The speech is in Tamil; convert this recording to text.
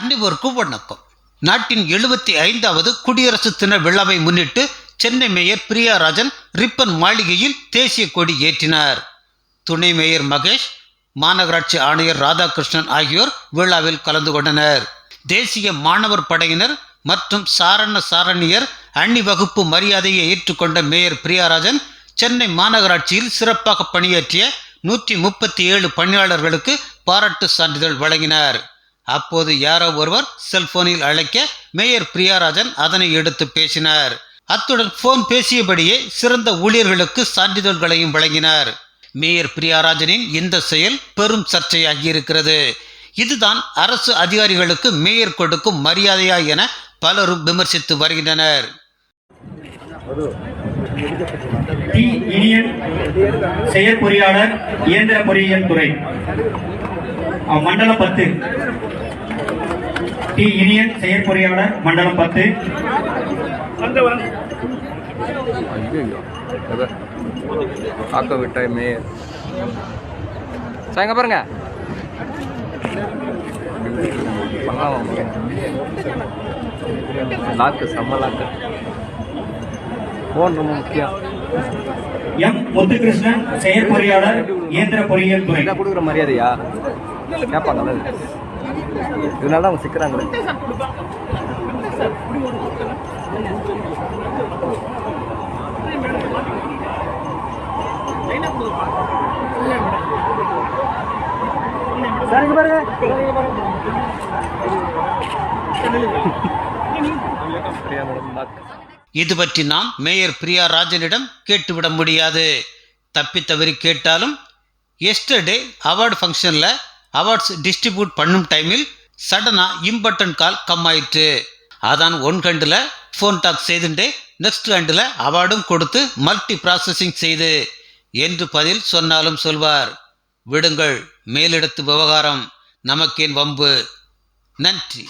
அனைவருக்கும் வணக்கம் நாட்டின் எழுபத்தி ஐந்தாவது குடியரசு தின விழாவை முன்னிட்டு சென்னை மேயர் பிரியாராஜன் ரிப்பன் மாளிகையில் தேசிய கொடி ஏற்றினார். துணை மேயர் மகேஷ் மாநகராட்சி ஆணையர் ராதாகிருஷ்ணன் ஆகியோர் விழாவில் கலந்து கொண்டனர். தேசிய மாணவர் படையினர் மற்றும் சாரண சாரணியர் அணிவகுப்பு மரியாதையை ஏற்றுக்கொண்ட மேயர் பிரியாராஜன் சென்னை மாநகராட்சியில் சிறப்பாக பணியாற்றிய நூற்றி முப்பத்தி ஏழு பணியாளர்களுக்கு பாராட்டு சான்றிதழ் வழங்கினார். அப்போது யாரோ ஒருவர் செல்போனில் அழைக்க மேயர் பிரியாராஜன் அதனை எடுத்து பேசினார். அத்துடன் போன் பேசியபடியே சிறந்த ஊழியர்களுக்கு சான்றிதழ்களையும் வழங்கினார். மேயர் பிரியாராஜனின் இந்த செயல் பெரும் சர்ச்சையாகி இருக்கிறது இதுதான் அரசு அதிகாரிகளுக்கு மேயர் கொடுக்கும் மரியாதையா என பலரும் விமர்சித்து வருகின்றனர். செயற்பொறியாளர் இயந்திர பொறியியல் துறை. மண்டலம் பத்து. டி இனியன் செயற்பொறியாளர் மண்டலம் பத்து. ஆக்க விட்டாய் மேயர். சாங்க பாருங்க. லாக்கு செம்ம லாக்கு. ஃபோன் ரொம்ப முக்கியம். எம். முத்துகிருஷ்ணன் செயற்பொறியாளர் இயந்திர பொறியியல் துறை. கொடுக்குற மரியாதையா? கேட்பாங்க இதனால அவங்க சிக்கிறாங்க. இது பற்றி நாம் மேயர் பிரியா ராஜனிடம் கேட்டுவிட முடியாது. தப்பி தவறி கேட்டாலும் எஸ்டர்டே அவார்டு ஃபங்க்ஷனில் அவார்ட்ஸ் டிஸ்ட்ரிபியூட் பண்ணும் டைமில் சடனாக இம்பார்ட்டன்ட் கால் கம் ஆயிற்று. அதான் ஒன் கண்டில் ஃபோன் டாக் செய்துட்டே நெக்ஸ்ட் ஹண்டில் அவார்டும் கொடுத்து மல்டி ப்ராசஸிங் செய்து என்று பதில் சொன்னாலும் சொல்வார். விடுங்கள் மேலிடத்து விவகாரம் நமக்கேன் வம்பு. நன்றி.